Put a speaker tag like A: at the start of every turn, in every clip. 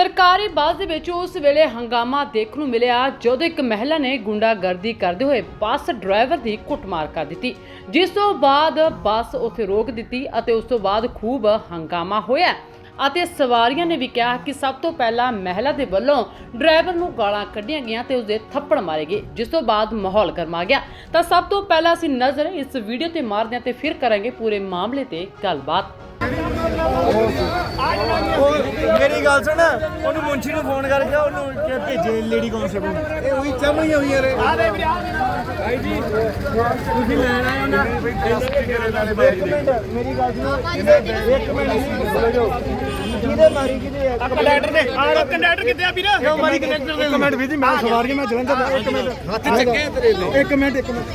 A: ਸਰਕਾਰੀ ਬੱਸ ਦੇ ਵਿੱਚ ਉਸ ਵੇਲੇ ਹੰਗਾਮਾ ਦੇਖਣ ਨੂੰ ਮਿਲਿਆ, ਜਦੋਂ ਇੱਕ ਮਹਿਲਾ ਨੇ ਗੁੰਡਾਗਰਦੀ ਕਰਦੇ ਹੋਏ ਬੱਸ ਡਰਾਈਵਰ ਦੀ ਕੁੱਟਮਾਰ ਕਰ ਦਿੱਤੀ, ਜਿਸ ਤੋਂ ਬਾਅਦ ਬੱਸ ਉੱਥੇ ਰੋਕ ਦਿੱਤੀ ਅਤੇ ਉਸ ਤੋਂ ਬਾਅਦ ਖੂਬ ਹੰਗਾਮਾ ਹੋਇਆ ਅਤੇ ਸਵਾਰੀਆਂ ਨੇ ਵੀ ਕਿਹਾ ਕਿ ਸਭ ਤੋਂ ਪਹਿਲਾਂ ਮਹਿਲਾ ਦੇ ਵੱਲੋਂ ਡਰਾਈਵਰ ਨੂੰ ਗਾਲਾਂ ਕੱਢੀਆਂ ਗਈਆਂ ਤੇ ਉਸਦੇ ਥੱਪੜ ਮਾਰੇ ਗਏ, ਜਿਸ ਤੋਂ ਬਾਅਦ ਮਾਹੌਲ ਗਰਮਾ ਗਿਆ। ਤਾਂ ਸਭ ਤੋਂ ਪਹਿਲਾਂ ਅਸੀਂ ਨਜ਼ਰ ਇਸ ਵੀਡੀਓ ਤੇ ਮਾਰਦੇ ਹਾਂ ਤੇ ਫਿਰ ਕਰਾਂਗੇ ਪੂਰੇ ਮਾਮਲੇ ਤੇ ਗੱਲਬਾਤ।
B: ਮੇਰੀ ਗੱਲ ਸੁਣ ਉਹਨੂੰ ਮੁੰਸ਼ੀ ਨੂੰ ਫੋਨ ਕਰਕੇ ਉਹਨੂੰ ਕਿ ਭੇਜੇ ਲੇਡੀ ਕਨਸਟੇਬਲ
C: ਇਹ ਉਹੀ ਚਮੜੀਆਂ ਹੋਈਆਂ ਨੇ
B: ਤੁਸੀਂ ਲੈਣ ਆਏ ਹੋ ਨਾ। ਇੱਕ ਮਿੰਟ ਮੇਰੀ ਗੱਲ ਸੁਣੋ। ਇੱਕ ਮਿੰਟ ਬੋਲੋ ਜੋ ਕਿਹਦੇ ਮਾਰੀ ਕਿਹਦੇ ਆ? ਕੰਡਕਟਰ ਨੇ ਆ ਕੰਡਕਟਰ ਕਿੱਥੇ ਆ ਵੀਰ? ਕਿਉਂ ਮਾਰੀ ਕੰਡਕਟਰ ਨੇ
C: ਇੱਕ ਮਿੰਟ ਵੀਰ ਜੀ ਮੈਂ ਸਵਾਰੀਆਂ ਮੈਂ ਜਲੰਧਰ ਦਾ। ਇੱਕ ਮਿੰਟ। ਹੱਥ ਚੱਕੇ ਤੇਰੇ ਲਈ। ਇੱਕ ਮਿੰਟ ਇੱਕ ਮਿੰਟ।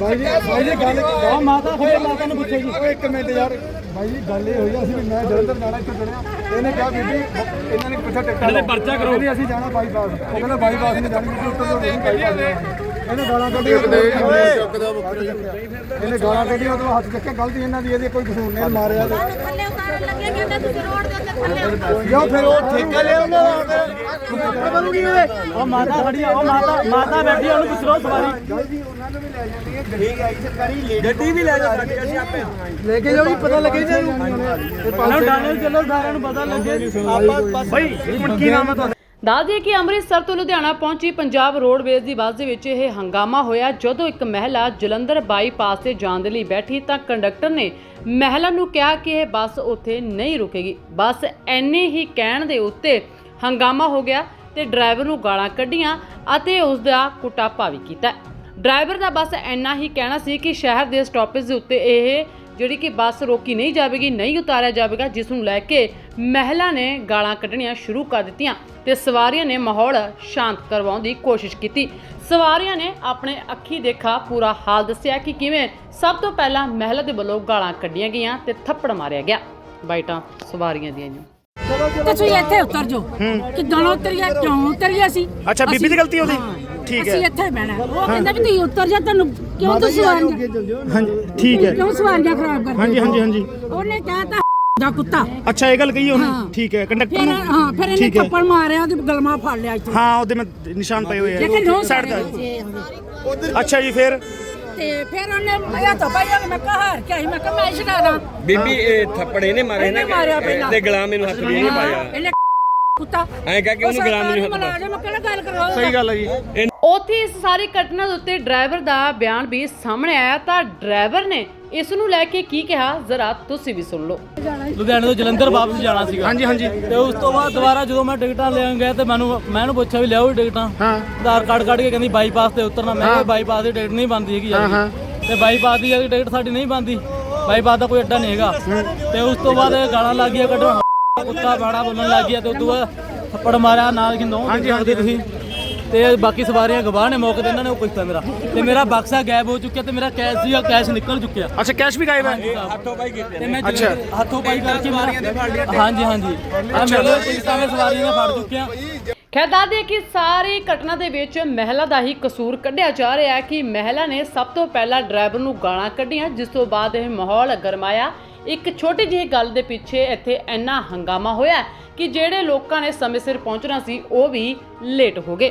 C: ਬਾਈ ਜੀ ਬਾਈ ਜੀ ਗੱਲ ਆ ਮਾਤਾ ਫਿਰ ਮਾਤਾ ਨੂੰ ਪੁੱਛੇ ਜੀ। ਓਏ ਇੱਕ ਮਿੰਟ ਯਾਰ। ਬਾਈ ਜੀ ਗੱਲ ਇਹ ਹੋਈ ਆ, ਅਸੀਂ ਵੀ ਮੈਂ ਜਲੰਧਰ ਜਾਣਾ ਇੱਥੇ ਚੜਿਆ ਇਹਨੇ ਕਿਹਾ ਬੀਬੀ ਇਹਨਾਂ ਨੇ ਪੁੱਛਿਆ ਟਿਕਟ ਇਹਨੇ ਪਰਚਾ ਕਰੋ। ਕਹਿੰਦੀ ਅਸੀਂ ਜਾਣਾ ਬਾਈਪਾਸ ਉਹ ਕਹਿੰਦਾ ਬਾਈਪਾਸ ਨਹੀਂ ਜਾਣੀ ਬੀਬੀ ਉੱਤਰ ਤੋਂ ਨਹੀਂ ਬਾਈਪਾਸ ਇਹਨੇ ਗਾਲਾਂ ਕੱਢੀਆਂ ਇਹਨੇ ਗਾਲਾਂ ਕੱਢੀਆਂ ਉਹਦੋਂ ਹੱਥ ਚੱਕਿਆ ਗਲਤੀ ਇਹਨਾਂ ਦੀ ਇਹਦੀ ਕੋਈ ਕਸੂਰ ਨਹੀਂ ਮਾਰਿਆ
D: ਥੱਲੇ ਉਤਾਰਨ ਲੱਗੇ ਕਹਿੰਦਾ ਤੁਸੀਂ ਰੋਡ ਦੇ ਉੱਤੇ ਥੱਲੇ ਉਤਾਰੋ।
C: ਜੋ ਫਿਰ ਉਹ ਠੇਕਾ ਲਿਆ ਉਹਨਾਂ ਦਾ? ਬਣੂਗੀ ਉਹਦੇ
B: ਉਹ ਮਾਤਾ ਖੜੀ ਆ ਉਹ ਮਾਤਾ ਮਾਤਾ ਬੈਠੀ ਆ, ਉਹਨੂੰ ਪੁੱਛ ਲਓ ਸਵਾਰੀ।
C: ਜੀ ਉਹਨਾਂ ਨੂੰ ਵੀ ਲੈ ਜਾਂਦੀ ਹੈ ਗੱਡੀ ਆਈ ਸਰਕਾਰੀ ਲੈ
B: ਗੱਡੀ ਵੀ ਲੈ ਜਾ ਸਾਡੀ ਅਸੀਂ ਆਪੇ।
C: ਲੈ ਕੇ ਜਾਓ ਜੀ ਪਤਾ ਲੱਗੇ ਜੀ ਇਹਨੂੰ।
B: ਪਹਿਲਾਂ ਡਾਲੇ ਚੱਲੋ ਸਾਰਿਆਂ ਨੂੰ ਪਤਾ ਲੱਗੇ। ਆਪਾਂ ਹੁਣ ਕੀ ਨਾਮ ਹੈ ਤੁਹਾਡਾ?
A: ਦੱਸ ਦਈਏ ਕਿ ਅੰਮ੍ਰਿਤਸਰ ਤੋਂ ਲੁਧਿਆਣਾ ਪਹੁੰਚੀ ਪੰਜਾਬ ਰੋਡਵੇਜ਼ ਦੀ ਬੱਸ ਦੇ ਵਿੱਚ ਇਹ ਹੰਗਾਮਾ ਹੋਇਆ। ਜਦੋਂ ਇੱਕ ਮਹਿਲਾ ਜਲੰਧਰ ਬਾਈਪਾਸ ਤੇ ਜਾਣ ਦੇ ਲਈ ਬੈਠੀ ਤਾਂ ਕੰਡਕਟਰ ਨੇ ਮਹਿਲਾ ਨੂੰ ਕਿਹਾ ਕਿ ਇਹ ਬੱਸ ਉੱਥੇ ਨਹੀਂ ਰੁਕੇਗੀ। ਬੱਸ ਐਨੇ ਹੀ ਕਹਿਣ ਦੇ ਉੱਤੇ ਹੰਗਾਮਾ ਹੋ ਗਿਆ ਤੇ ਡਰਾਈਵਰ ਨੂੰ ਗਾਲਾਂ ਕੱਢੀਆਂ ਅਤੇ ਉਸ ਦਾ ਕੁਟਾਪਾ ਵੀ ਕੀਤਾ। ਡਰਾਈਵਰ ਦਾ ਬਸ ਇੰਨਾ ਹੀ ਕਹਿਣਾ ਸੀ ਕਿ ਸ਼ਹਿਰ ਦੇ ਸਟਾਪੇਜ ਦੇ ਉੱਤੇ ਇਹ ਜਿਹੜੀ ਕਿ ਬੱਸ ਰੋਕੀ ਨਹੀਂ ਜਾਵੇਗੀ ਨਹੀਂ ਉਤਾਰਿਆ ਜਾਵੇਗਾ ਜਿਸ ਨੂੰ ਲੈ ਕੇ ਮਹਿਲਾ ਨੇ ਗਾਲਾਂ ਕੱਢਣੀਆਂ ਸ਼ੁਰੂ ਕਰ ਦਿੱਤੀਆਂ ਤੇ ਸਵਾਰੀਆਂ ਨੇ ਮਾਹੌਲ ਸ਼ਾਂਤ ਕਰਵਾਉਣ ਦੀ ਕੋਸ਼ਿਸ਼ ਕੀਤੀ। ਸਵਾਰੀਆਂ ਨੇ ਆਪਣੇ ਅੱਖੀ ਦੇਖਾ ਪੂਰਾ ਹਾਲ ਦੱਸਿਆ ਕਿ ਕਿਵੇਂ ਸਭ ਤੋਂ ਪਹਿਲਾਂ ਮਹਿਲਾ ਦੇ ਵੱਲੋਂ ਗਾਲਾਂ ਕੱਢੀਆਂ ਗਈਆਂ ਤੇ ਥੱਪੜ ਮਾਰਿਆ ਗਿਆ। ਬਾਈਟਾਂ ਸਵਾਰੀਆਂ ਦੀਆਂ ਜੀ।
E: ਤੁਸੀਂ ਇੱਥੇ ਉਤਰ ਜਾਓ। ਕਿੱਦਾਂ ਉਤਰੀਆ ਕਿਉਂ ਉਤਰੀਆ ਸੀ?
B: ਅੱਛਾ, ਬੀਬੀ ਦੀ ਗਲਤੀ ਉਹਦੀ? ਠੀਕ ਹੈ।
E: ਅਸੀਂ ਇੱਥੇ ਬਹਿਣਾ। ਉਹ ਕਹਿੰਦਾ ਵੀ ਤੁਸੀਂ ਉਤਰ ਜਾ ਤੁਹਾਨੂੰ ਕਿਉਂ ਤੁਸੀਂ ਸਵਾਰੀਆਂ
B: ਹਾਂਜੀ ਠੀਕ ਹੈ।
E: ਕਿਉਂ ਸਵਾਰੀਆਂ ਖਰਾਬ ਕਰਦੇ
B: ਹਾਂਜੀ ਹਾਂਜੀ ਹਾਂਜੀ।
E: ਉਹਨੇ ਕਿਹਾ ਤਾਂ ਦਾ ਕੁੱਤਾ।
B: ਅੱਛਾ ਇਹ ਗੱਲ ਕਹੀ ਉਹਨੇ। ਠੀਕ ਹੈ ਕੰਡਕਟਰ
E: ਫਿਰ
B: ਨੂੰ।
E: ਹਾਂ ਫਿਰ ਇਹਨੇ
B: ਠੀਕ ਹੈ।
E: ਥੱਪੜ ਮਾਰਿਆ ਉਹਦੇ ਗਲਮਾ ਫੜ ਲਿਆ ਇੱਥੇ।
B: ਹਾਂ ਉਹਦੇ ਮੈਂ ਨਿਸ਼ਾਨ ਪਏ ਹੋਏ
E: ਲੇਕਿਨ
B: ਆ
E: ਨੋ
B: ਸਾਈਡ ਦਾ। ਅੱਛਾ ਜੀ ਫਿਰ?
E: ਤੇ ਫਿਰ ਉਹਨੇ ਮੈਂ ਤਾਂ ਭਾਈ ਉਹਨੇ ਮੈਂ ਕਿਹਾ ਹਾਰ ਕੇ ਮੈਂ ਕਿਹਾ ਮੈਂ ਛਡਾਦਾ
F: ਬੀਬੀ ਇਹ ਥੱਪੜ ਇਹਨੇ ਮਾਰੇ ਨਾ
E: ਇਹਨੇ ਮਾਰਿਆ ਪਹਿਲਾਂ।
F: ਤੇ ਗੁਲਾਮ ਮੈਨੂੰ ਹੱਥ ਵੀ ਨਹੀਂ ਪਾਇਆ।
E: ਇਹਨੇ ਕੁੱਤਾ
F: ਐਂ ਕਹਿ ਕੇ ਉਹਨੂੰ ਗੁਲਾਮ ਨੂੰ ਹੱਥ ਪਾਇਆ
E: ਮੈਂ ਕਿਹੜਾ ਗੱਲ ਕਰਵਾ
B: ਸਹੀ ਗੱਲ ਹੈ ਜੀ।
A: ਉੱਥੇ ਇਸ ਸਾਰੀ ਘਟਨਾ ਦੇ ਉੱਤੇ ਡਰਾਈਵਰ ਦਾ ਬਿਆਨ ਵੀ ਸਾਹਮਣੇ ਆਇਆ। ਤਾਂ ਡਰਾਈਵਰ ਨੇ ਇਸ ਨੂੰ ਲੈ ਕੇ ਕੀ ਕਿਹਾ? ਜ਼ਰਾ ਤੁਸੀਂ ਵੀ ਸੁਣ ਲਓ।
G: ਲੁਧਿਆਣੇ ਤੋਂ ਜਲੰਧਰ ਵਾਪਸ ਜਾਣਾ ਸੀਗਾ।
B: ਹਾਂਜੀ ਹਾਂਜੀ।
G: ਤੇ ਉਸ ਤੋਂ ਬਾਅਦ ਦੁਬਾਰਾ ਜਦੋਂ ਮੈਂ ਟਿਕਟਾਂ ਲੈਣ ਗਿਆ ਤੇ ਮੈਨੂੰ ਮੈਂ ਇਹਨੂੰ ਪੁੱਛਿਆ ਵੀ ਲਿਆਓ ਟਿਕਟਾਂ।
B: ਹਾਂ।
G: ਆਧਾਰ ਕਾਰਡ ਕੱਢ ਕੇ ਕਹਿੰਦੀ ਬਾਈਪਾਸ ਤੇ ਉਤਰਨਾ। ਮੈਂ ਕਿਹਾ ਬਾਈਪਾਸ ਦੀ ਟਿਕਟ ਨਹੀਂ ਬਣਦੀ ਹੈਗੀ ਯਾਰ ਤੇ ਬਾਈਪਾਸ ਦੀ ਜਿਹੜੀ ਟਿਕਟ ਸਾਡੀ ਨਹੀਂ ਬਣਦੀ। ਬਾਈਪਾਸ ਦਾ ਕੋਈ ਅੱਡਾ ਨਹੀਂ ਹੈਗਾ। ਤੇ ਉਸ ਤੋਂ ਬਾਅਦ ਗਾਲਾਂ ਲੱਗ ਗਈਆਂ ਕੱਢਣ। ਕੁੱਤਾ ਬਾੜਾ ਬੋਲਣ ਲੱਗ ਗਿਆ ਤੇ ਉਸ ਤੋਂ ਬਾਅਦ ਥੱਪੜ ਮਾਰਿਆ ਨਾਲ ਕਿ ਨੋ ਹਾਂਜੀ ਹਾਂਜੀ। ਤੁਸੀਂ ਤੇ ਬਾਕੀ ਸਵਾਰੀਆਂ ਗਵਾਹ ਨੇ ਮੌਕੇ ਤੇ ਇਹਨਾਂ ਨੇ ਉਹ ਪੁੱਛਤਾ ਮੇਰਾ। ਤੇ ਮੇਰਾ ਬਕਸਾ ਗਾਇਬ ਹੋ ਚੁੱਕਿਆ ਤੇ ਮੇਰਾ ਕੈਸ਼ ਸੀਗਾ ਕੈਸ਼ ਨਿਕਲ ਚੁੱਕਿਆ।
B: ਅੱਛਾ ਕੈਸ਼ ਵੀ ਗਾਇਬ ਹੈ?
G: ਤੇ ਮੈਂ ਅੱਛਾ। ਹੱਥੋਂ ਪਾਈ ਕਰਕੇ ਮੇਰਾ ਹਾਂਜੀ ਹਾਂਜੀ। ਆ ਮੇਰੇ ਪੁਲਿਸਾਂ ਨੇ ਸਵਾਰੀਆਂ ਨੇ ਫੜ ਚੁੱਕਿਆ
A: ਖੈਰ ਦੱਸਦੇ ਕਿ ਸਾਰੀ ਘਟਨਾ ਦੇ ਵਿੱਚ ਮਹਿਲਾ ਦਾ ਹੀ ਕਸੂਰ ਕੱਢਿਆ ਜਾ ਰਿਹਾ ਹੈ ਕਿ ਮਹਿਲਾ ਨੇ ਸਭ ਤੋਂ ਪਹਿਲਾਂ ਡਰਾਈਵਰ ਨੂੰ ਗਾਲਾਂ ਕੱਢੀਆਂ ਜਿਸ ਤੋਂ ਬਾਅਦ ਇਹ ਮਾਹੌਲ ਗਰਮਾਇਆ। ਇੱਕ ਛੋਟੀ ਜਿਹੀ ਗੱਲ ਦੇ ਪਿੱਛੇ ਇੱਥੇ ਇੰਨਾ ਹੰਗਾਮਾ ਹੋਇਆ ਕਿ ਜਿਹੜੇ ਲੋਕਾਂ ਨੇ ਸਮੇਂ ਸਿਰ ਪਹੁੰਚਣਾ ਸੀ ਉਹ ਵੀ ਲੇਟ ਹੋ ਗਏ।